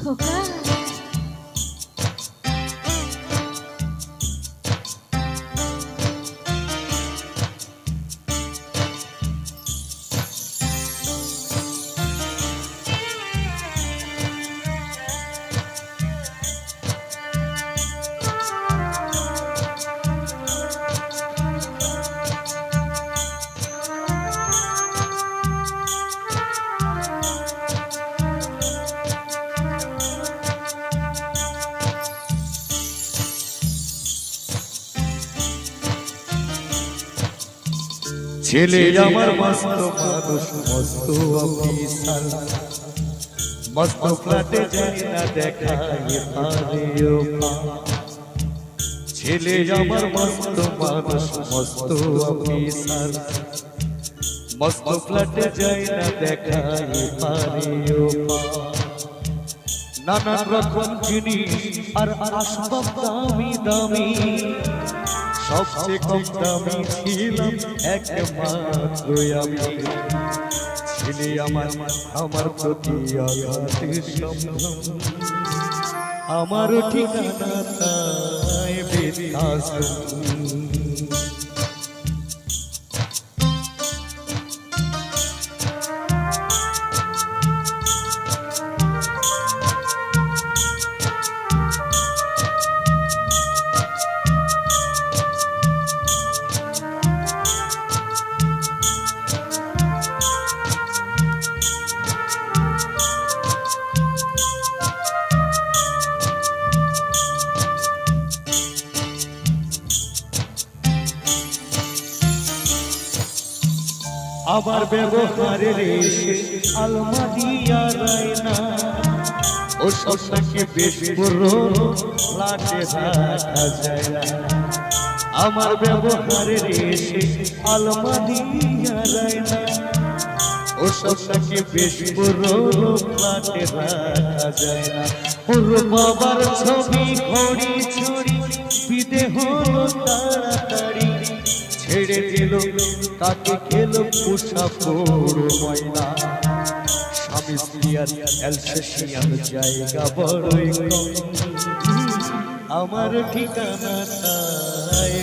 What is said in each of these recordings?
খোকা ছেলে আমার মস্ত মানুষ মস্ত অফিসার। মস্ত ফ্ল্যাটে যাই না পারেও ছেলে আমার মস্ত মানুষ মস্ত অফিসার। মস্ত ফ্ল্যাটে যাই না পারেও নানান রকম জিনিস আর আসবাব দামি দামি। সবচেয়ে কম দামি ছিলাম একমাত্র আমি। ছিলি আমার আমার প্রতি আমার ঠিকানা তাই বৃদ্ধাশ্রম আবার ব্যবহারের এসে আলমারিয়া লাটে যায় না। আমার রায়না ও সবটাকে বেশ লাটে রাখা যায় বাবার ছবি ঘড়ি তাকে খেল পোষা পোড়ো ময়না। স্বামী স্ত্রী আর জায়গা বড়ই আমার ঠিকানা তাই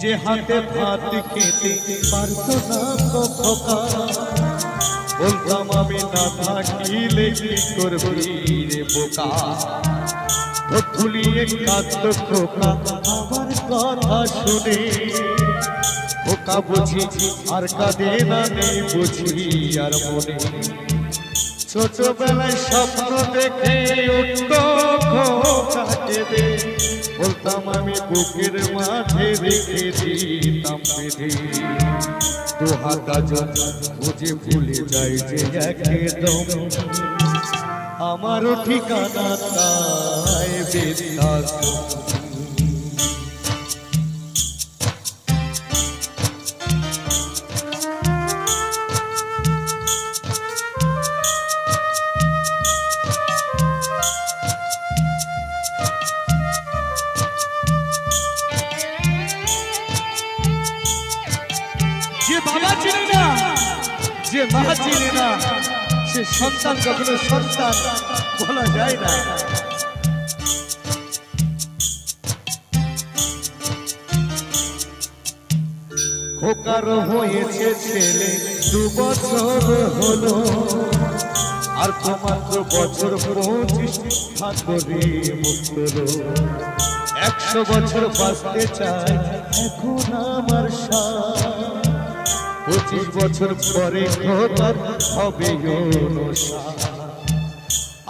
নিজে হাতে ভাত খেতে পারতো না তো খোকা। বলতাম, আমি না থাকিলে কি করবি রে বোকা? ফুলিয়ে কাঁদত খোকা। আমার কথা শুনে খোকা বুঝি, আর কাঁদে না নেই বুঝি আর মনে। ছোটবেলায় স্বপ্ন দেখে উঠত কেঁদে বলতাম, আমি বুকের মাঝে রেখে দিতাম বেঁধে। দু হাতা খুঁজে ভুলে যাই যে একদম আমারও ঠিকানা তাই বৃদ্ধাশ্রম বাবা চিনে না, যে মা চিনে না, সে সন্তান কখনো সন্তান বলা যায় না। খোকার হয়েছে ছেলে, দু বছর হলো। আর তো মাত্র বছর পঁচিশ একশো বছর বাঁচতে চাই এখন আমার সাথ। পঁচিশ বছর পরে খোকার হবে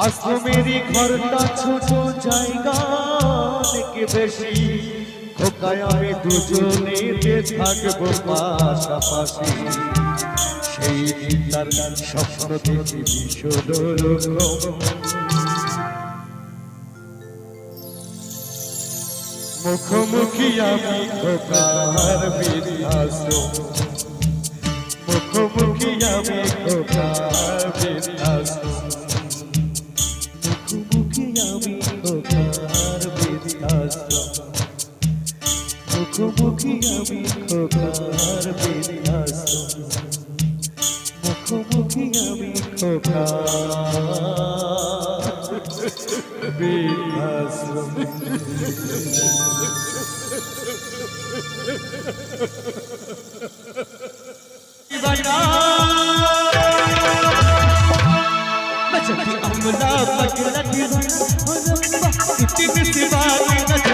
আশ্রমেরই ঘরটা ছোট জায়গা থেকে বেশি খোকায় আমি দুজনেতে থাকব পাশাপাশি। সেই দিন তার স্বপ্ন দেখি ভীষণ মুখোমুখি আমি খোকার বৃদ্ধাশ্রম। মুখোমুখি আমি খোকার বৃদ্ধাশ্রম মুখোমুখি আমি খোকার বৃদ্ধাশ্রম মুখোমুখি আমি খোকার বৃদ্ধাশ্রম মুখোমুখি আমি খোকার বৃদ্ধাশ্রম बचती अमला पगला की इतनी सी बात